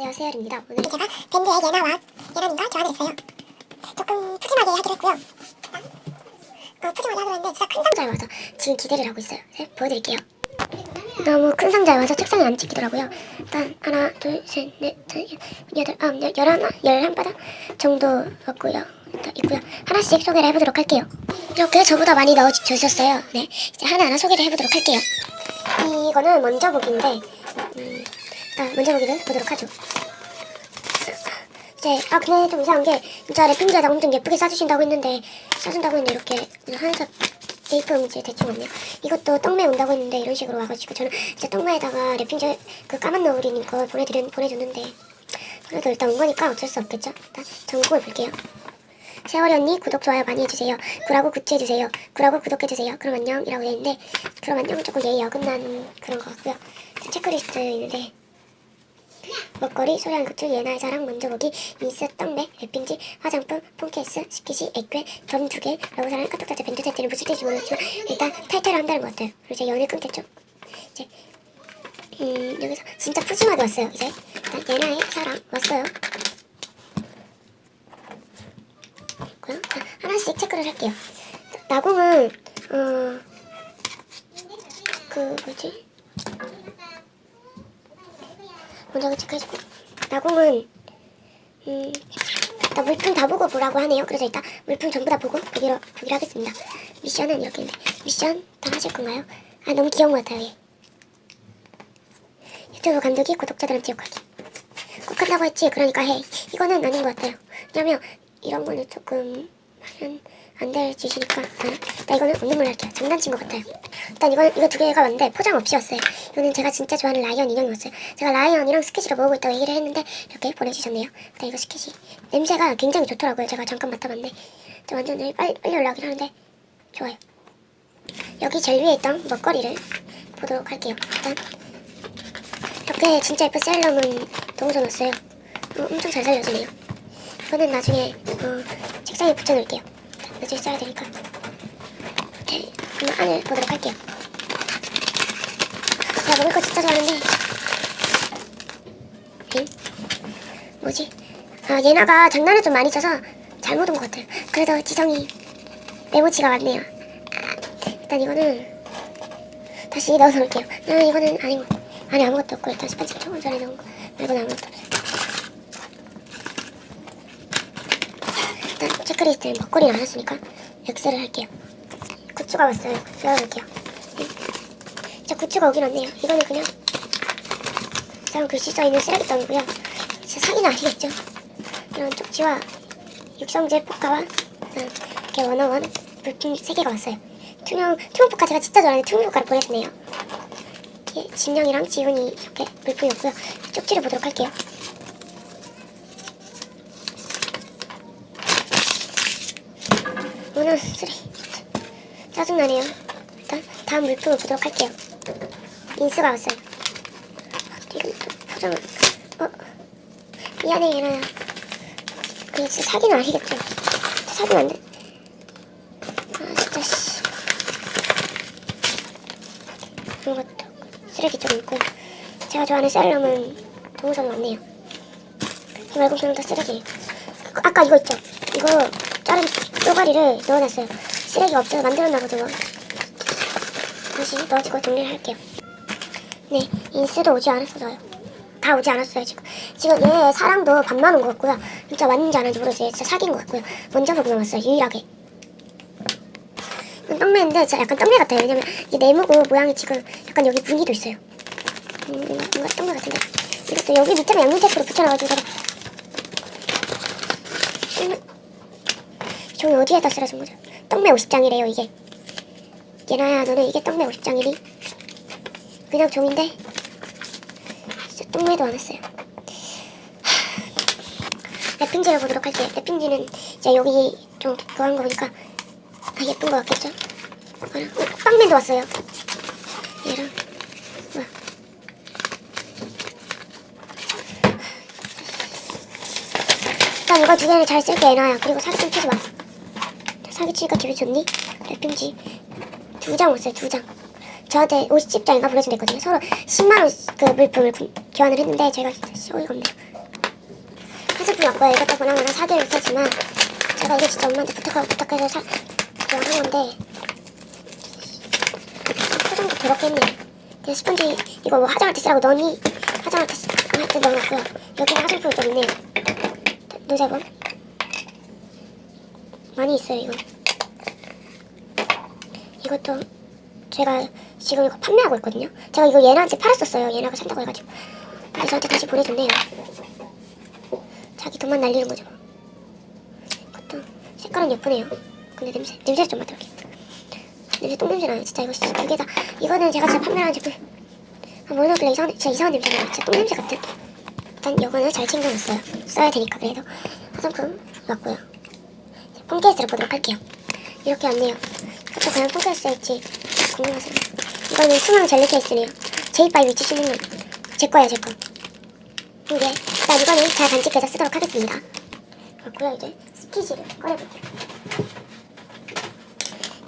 안녕하세요 세열입니다. 오늘 제가 밴드의 예나와 예나님과 교환을 했어요. 조금 푸짐하게 하기로 했고요. 어, 푸짐하게 하기로 했는데 진짜 큰 상... 상자에 와서 지금 기대를 하고 있어요. 네, 보여드릴게요. 너무 큰 상자에 와서 책상에 안 찍히더라고요. 일단 하나 둘셋넷 여덟 아홉 열 열하나 열한 바닥 정도 왔고요. 있고요. 하나씩 소개를 해보도록 할게요. 이렇게 저보다 많이 넣어주셨어요. 네 이제 하나하나 소개를 해보도록 할게요. 이거는 먼저 보기인데 음, 일단 먼저 보기를 보도록 하죠 이제 아 근데 좀 이상한 게 진짜 랩핑지에다 엄청 예쁘게 싸주신다고 했는데 싸준다고 했는데 이렇게 한사 테이프 용지에 대충 없네요. 이것도 떡메 온다고 했는데 이런 식으로 와가지고 저는 진짜 떡메에다가 랩핑지 그 까만 너구리님 거 보내드린 보내줬는데 그래도 일단 온 거니까 어쩔 수 없겠죠. 일단 전국을 볼게요. 세월이 언니 구독 좋아요 많이 해주세요. 구라고 굿즈해주세요. 구라고 구독해주세요. 그럼 안녕 이라고 돼 있는데 그럼 안녕은 조금 예의 어긋난 그런 거 같고요. 체크리스트 있는데 먹거리, 소량 굿즈, 예나의 자랑, 먼저 보기, 인스, 떡메, 랩핑지, 화장품, 폰케이스, 스키시, 액괴, 점두 개, 러브사랑, 카톡자체, 밴드 세트를 무슨 뜻인지 모르겠지만 일단 탈퇴를 한다는 것 같아요. 그리고 이제 연을 끊겠죠. 이제 음 여기서 진짜 푸짐하게 왔어요. 이제 일단 예나의 사랑 왔어요. 있고요. 자, 하나씩 체크를 할게요. 나공은 어 그 뭐지? 먼저 체크해주고 나공은 음, 일단 물품 다 보고 보라고 하네요. 그래서 일단 물품 전부 다 보고 보기로, 보기로 하겠습니다. 미션은 이렇게 있는데 미션 다 하실 건가요? 아 너무 귀여운 것 같아요. 얘. 유튜브 감독이 구독자들한테 욕하기. 꼭 한다고 했지. 그러니까 해. 이거는 아닌 것 같아요. 왜냐면 이런 거는 조금 안될 짓이니까 아, 나 이거는 없는 걸로 할게요. 장난친 것 같아요. 일단 이거 이거 두 개가 왔는데 포장 없이 왔어요. 이거는 제가 진짜 좋아하는 라이언 인형이 왔어요. 제가 라이언이랑 스케치를 모으고 있다고 얘기를 했는데 이렇게 보내주셨네요. 일단 이거 스케치 냄새가 굉장히 좋더라고요. 제가 잠깐 맡아봤는데 저 완전 빨리 빨리 올라오긴 하는데 좋아요. 여기 제일 위에 있던 먹거리를 보도록 할게요. 일단 이렇게 진짜 예쁜 셀럽은 동선 왔어요. 어, 엄청 잘 살려주네요. 이거는 나중에 어, 책상에 붙여놓을게요. 나중에 써야 되니까. 이렇게 그럼 안을 보도록 할게요. 제가 먹을 거 진짜 좋아하는데. 엥? 뭐지? 아 예나가 장난을 좀 많이 쳐서 잘못 온 것 같아요. 그래도 지성이 메모지가 많네요. 아, 일단 이거는 다시 넣어서 놓을게요. 아, 이거는 아니고 안에 아무것도 없고 일단 스펀지 조금 전에 넣은 거 말고는 아무것도 없어요. 먹거리를 안 했으니까 X를 할게요. 굿즈가 왔어요. 열어볼게요. 진짜 굿즈가 오긴 왔네요. 이거는 그냥 다음 글씨 써있는 쓰레기통이고요. 진짜 사기는 아니겠죠. 이런 쪽지와 육성제 포카와 이렇게 원어원 물품 3개가 왔어요. 투명, 투명 포카 제가 진짜 좋아하는 투명 포카를 보내주네요. 진영이랑 지훈이 이렇게 물품이 없고요. 쪽지를 보도록 할게요. 오늘 쓰레 짜증나네요. 일단 다음 물품을 보도록 할게요. 인스가 왔어요. 이건 또 포장을 어 미안해 얘나야. 이게 진짜 사기는 아니겠죠? 사기는 안 돼. 아 진짜 쓰레기 좀 있고 제가 좋아하는 셀럽은 동선 왔네요. 이 말고 그냥 다 쓰레기. 아까 이거 있죠? 이거 자른 쪼가리를 넣어놨어요. 쓰레기가 없어서 만들었나 보죠. 뭐. 다시 넣어주고 정리를 할게요. 네, 인스도 오지 않았어요. 다 오지 않았어요, 지금. 지금 얘 사랑도 반만 온 것 같고요. 진짜 왔는지 안 왔는지 모르겠어요. 진짜 사귄 것 같고요. 먼저 보고만 왔어요, 유일하게. 이건 떡매인데 진짜 약간 떡매 같아요. 왜냐면 이 네모고 모양이 지금 약간 여기 무늬도 있어요. 음, 뭔가 떡매 같은데. 이것도 여기 밑에만 양면 테이프로 붙여놔가지고 제가 떡매 종이 어디에다 쓰러진 거죠? 떡매 50장이래요 이게. 예나야 너는 이게 떡매 50장이니? 그냥 종인데? 진짜 떡매도 안 했어요. 하... 랩핑지를 보도록 할게요. 랩핑지는 이제 여기 좀 그한 거 보니까 아 예쁜 거 같겠죠? 어, 빵맨도 왔어요. 얘랑 뭐야. 일단 이거 두 개는 잘 쓸게 예나야. 그리고 사기 좀 치지 마 사기치니까 기분 좋니? 랩핑지 두 장 왔어요 두 장 저한테 50장인가 보내준댔거든요 서로 10만원 그 물품을 구- 교환을 했는데 제가 진짜 어이가 없네요 화장품 왔고요. 이것도 보나마나 사기를 했지만 제가 이게 진짜 엄마한테 부탁하고 부탁해서 사 그냥 한 건데 포장도 더럽게 했네. 그냥 스펀지 이거 뭐 화장할 때 쓰라고 넣니? 화장할 때 할때 넣어놨고요. 여기는 화장품이 좀 있네요. 노자본 많이 있어요 이거. 이것도 제가 지금 이거 판매하고 있거든요. 제가 이거 얘나한테 팔았었어요. 얘나가 산다고 해가지고. 근데 저한테 다시 보내줬네요. 자기 돈만 날리는 거죠. 이것도 색깔은 예쁘네요. 근데 냄새, 냄새 좀 맡아볼게. 냄새 똥냄새 나요. 진짜 이거 두개 다. 이거는 제가 진짜 판매하는 제품. 아, 뭘로 그래 이상한, 진짜 이상한 냄새 나요. 진짜 똥냄새 같은. 일단 이거는 잘 챙겨놨어요. 써야 되니까 그래도. 화장품 왔고요. 이제 폰케이스를 보도록 할게요. 이렇게 왔네요. 과연 폰케이스에 있지 궁금하세요. 이거는 투명 젤리 케이스네요. 제이바이 위치 신는 제 거예요, 제 거. 이게 일단 이거는 잘 간직해서 쓰도록 하겠습니다. 그렇고요 이제 스키지를 꺼내볼게요.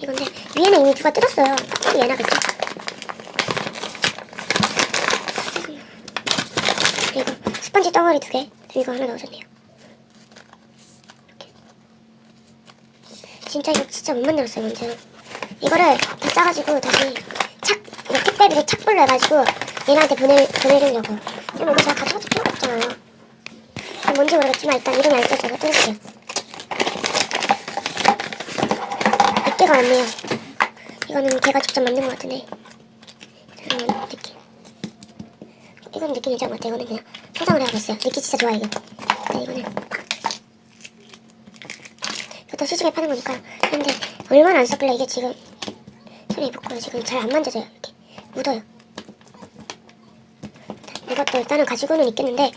이건데 위에는 이미 누가 뜯었어요. 딱 얘나겠죠? 그리고 스펀지 덩어리 두 개, 이거 하나. 이렇게. 진짜 이거 진짜 못 만들었어요, 문제는. 이거를 다 짜가지고 다시 착, 택배비를 착불로 해가지고 얘네한테 보내, 보내주려고. 근데 뭐 이거 제가 가져가도 필요가 없잖아요. 뭔지 모르겠지만 일단 이름이 안 써져서 뜯을게요. 100개가 왔네요. 이거는 걔가 직접 만든 것 같은데. 잠깐만, 느낌. 이건 느낌 것 같아요. 이거는 그냥 포장을 해야겠어요. 느낌 진짜 좋아요, 이거. 근데 이거는. 이것도 시중에 파는 거니까. 근데 얼마나 안 썼길래 이게 지금 손에 붙고 지금 잘 안 만져져요. 이렇게 묻어요. 이것도 일단은 가지고는 있겠는데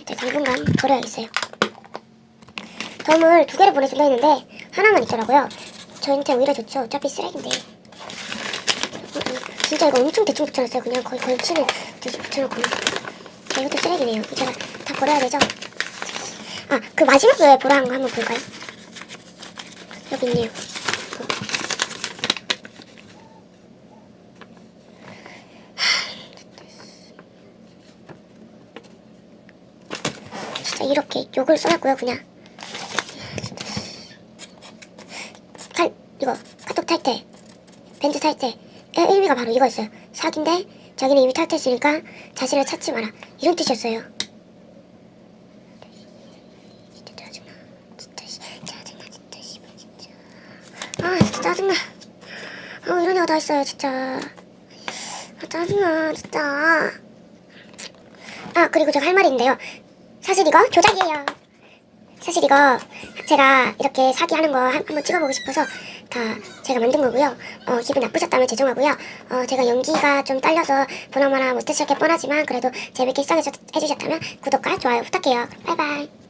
이제 당분간 버려야겠어요. 덤을 두 개를 보내준다 했는데 하나만 있더라고요. 저한테 오히려 좋죠. 어차피 쓰레기인데. 음, 음. 진짜 이거 엄청 대충 붙여놨어요. 그냥 거의 걸치는 듯이 붙여놓고. 자, 이것도 쓰레기네요. 제가 다 버려야 되죠? 아, 그 마지막 왜 보라한 거 한번 볼까요? 여기 있네요. 진짜 이렇게 욕을 써놨고요 그냥. 칼 이거 카톡 탈때 벤트 탈 때. 의미가 바로 이거였어요. 사기인데 자기는 이미 탈퇴했으니까 자신을 찾지 마라. 이런 뜻이었어요. 아 진짜 짜증나. 아 이런 애가 다 있어요 진짜. 아 짜증나 진짜. 아 그리고 제가 할 말이 있는데요 사실 이거 조작이에요. 사실 이거 제가 이렇게 사기하는 거 한, 한번 찍어보고 싶어서 다 제가 만든 거고요. 어, 기분 나쁘셨다면 죄송하고요. 어, 제가 연기가 좀 딸려서 보나마나 못해주셨게 뻔하지만 그래도 재밌게 시청해주셨다면 구독과 좋아요 부탁해요. 바이바이.